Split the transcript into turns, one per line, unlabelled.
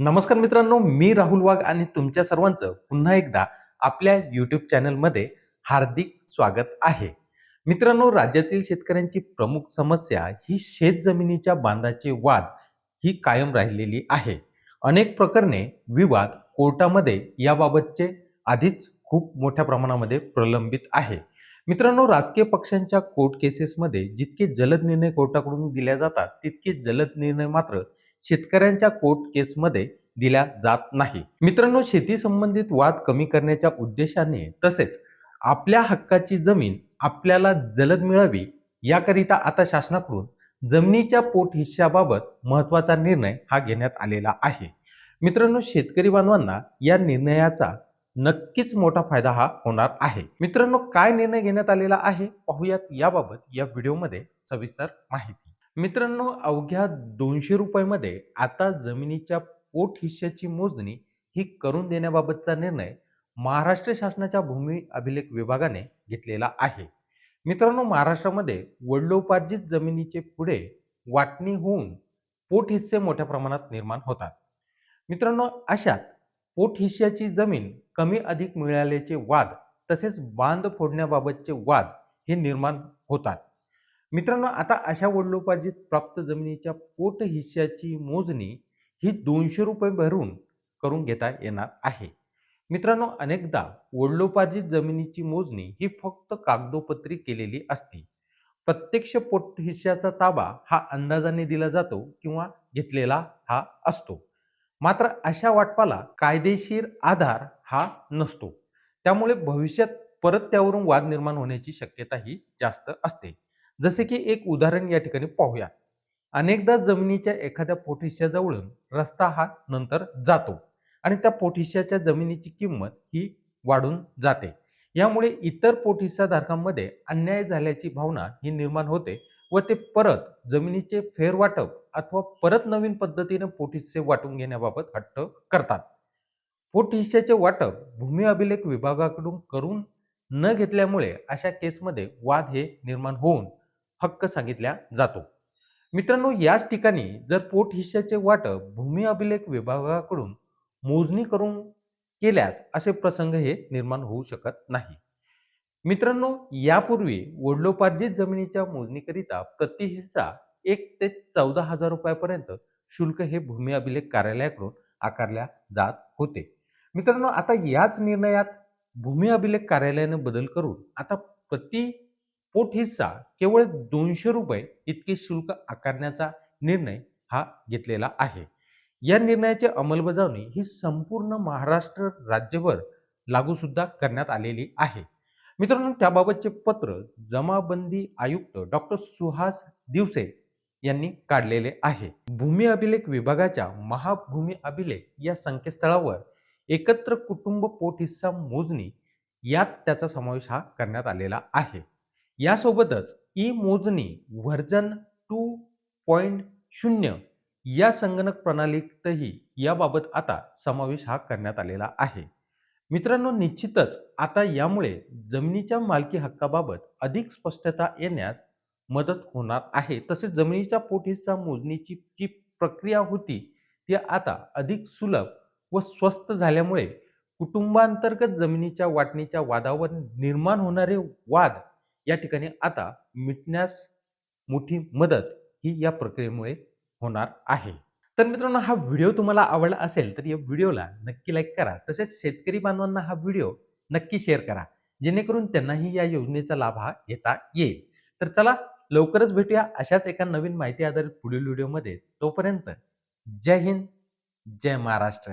नमस्कार मित्रांनो मी राहुल वाघ आणि तुमच्या सर्वांचं पुन्हा एकदा आपल्या युट्यूब चॅनलमध्ये हार्दिक स्वागत आहे. मित्रांनो राज्यातील शेतकऱ्यांची प्रमुख समस्या ही शेत जमिनीच्या बांधाचे वाद ही कायम राहिलेली आहे. अनेक प्रकरणे विवाद कोर्टामध्ये याबाबतचे आधीच खूप मोठ्या प्रमाणामध्ये प्रलंबित आहे. मित्रांनो राजकीय पक्षांच्या कोर्ट केसेसमध्ये जितके जलद निर्णय कोर्टाकडून दिल्या जातात तितके जलद निर्णय मात्र शेतकऱ्यांच्या कोर्ट केसमध्ये दिल्या जात नाही. मित्रांनो शेती संबंधित वाद कमी करण्याच्या उद्देशाने तसेच आपल्या हक्काची जमीन आपल्याला जलद मिळावी याकरिता आता शासनाकडून जमिनीच्या पोट हिश्श्याबाबत महत्त्वाचा निर्णय हा घेण्यात आलेला आहे. मित्रांनो शेतकरी बांधवांना या निर्णयाचा नक्कीच मोठा फायदा हा होणार आहे. मित्रांनो काय निर्णय घेण्यात आलेला आहे? पाहूयात याबाबत या व्हिडिओमध्ये सविस्तर माहिती. मित्रांनो अवघ्या दोनशे रुपयामध्ये आता जमिनीच्या पोट हिश्श्याची मोजणी ही करून देण्याबाबतचा निर्णय महाराष्ट्र शासनाच्या भूमी अभिलेख विभागाने घेतलेला आहे. मित्रांनो महाराष्ट्रामध्ये वडिलोपार्जित जमिनीचे पुढे वाटणी होऊन पोट हिस्से मोठ्या प्रमाणात निर्माण होतात. मित्रांनो अशात पोट हिश्श्याची जमीन कमी अधिक मिळाल्याचे वाद तसेच बांध फोडण्याबाबतचे वाद हे निर्माण होतात. मित्रांनो आता अशा वडिलोपार्जित प्राप्त जमिनीच्या पोट हिश्श्याची मोजणी ही दोनशे रुपये भरून करून घेता येणार आहे. मित्रांनो अनेकदा वडिलोपार्जित जमिनीची मोजणी ही फक्त कागदोपत्री केलेली असते. प्रत्यक्ष पोट हिश्श्याचा ताबा हा अंदाजाने दिला जातो किंवा घेतलेला हा असतो. मात्र अशा वाटपाला कायदेशीर आधार हा नसतो. त्यामुळे भविष्यात परत त्यावरून वाद निर्माण होण्याची शक्यता ही जास्त असते. जसे की एक उदाहरण या ठिकाणी पाहूया. अनेकदा जमिनीच्या एखाद्या पोटहिश्याजवळून रस्ता हा नंतर जातो आणि त्या पोटहिश्याच्या जमिनीची किंमत ही वाढून जाते. यामुळे इतर पोटहिस्साधारकांमध्ये अन्याय झाल्याची भावना ही निर्माण होते व ते परत जमिनीचे फेरवाटप अथवा परत नवीन पद्धतीने पोटिस्से वाटून घेण्याबाबत हट्ट करतात. पोटहिश्याचे वाटप भूमी अभिलेख विभागाकडून करून न घेतल्यामुळे अशा केसमध्ये वाद हे निर्माण होऊन हक्क सांगितला जातो. मित्रांनो याच ठिकाणी जर पोट हिश्श्याचे वाटप भूमी अभिलेख विभागाकडून मोजणी करून केल्यास असे प्रसंग हे निर्माण होऊ शकत नाही. मित्रांनो यापूर्वी वडलोपार्जित जमिनीच्या मोजणीकरिता प्रति हिस्सा एक ते चौदा हजार रुपयापर्यंत शुल्क हे भूमी अभिलेख कार्यालयाकडून आकारल्या जात होते. मित्रांनो आता याच निर्णयात भूमी अभिलेख कार्यालयाने बदल करून आता प्रति पोट हिस्सा केवळ दोनशे रुपये इतके शुल्क आकारण्याचा निर्णय हा घेतलेला आहे. या निर्णयाची अंमलबजावणी ही संपूर्ण महाराष्ट्र राज्यभर लागू सुद्धा करण्यात आलेली आहे. मित्रांनो त्याबाबतचे पत्र जमाबंदी आयुक्त डॉक्टर सुहास दिवसे यांनी काढलेले आहे. भूमी अभिलेख विभागाच्या महाभूमी अभिलेख या संकेतस्थळावर एकत्र कुटुंब पोट हिस्सा मोजणी यात त्याचा समावेश हा करण्यात आलेला आहे. यासोबतच ई मोजणी व्हर्जन टू पॉईंट शून्य या संगणक प्रणालीतही याबाबत आता समावेश हा करण्यात आलेला आहे. मित्रांनो निश्चितच आता यामुळे जमिनीच्या मालकी हक्काबाबत अधिक स्पष्टता येण्यास मदत होणार आहे. तसेच जमिनीच्या पोटहिस्सा मोजणीची जी प्रक्रिया होती ती आता अधिक सुलभ व स्वस्त झाल्यामुळे कुटुंबांतर्गत जमिनीच्या वाटणीच्या वादावर निर्माण होणारे वाद या ठिकाणी आता मिटण्यास मोठी मदत ही या प्रक्रियेमुळे होणार आहे. तर मित्रांनो हा व्हिडिओ तुम्हाला आवडला असेल तर या व्हिडिओला नक्की लाईक करा. तसेच शेतकरी बांधवांना हा व्हिडिओ नक्की शेअर करा. जेणेकरून त्यांनाही या योजनेचा लाभ हा घेता येईल. तर चला लवकरच भेटूया अशाच एका नवीन माहिती आधारित पुढील व्हिडिओमध्ये. तोपर्यंत जय हिंद जय महाराष्ट्र.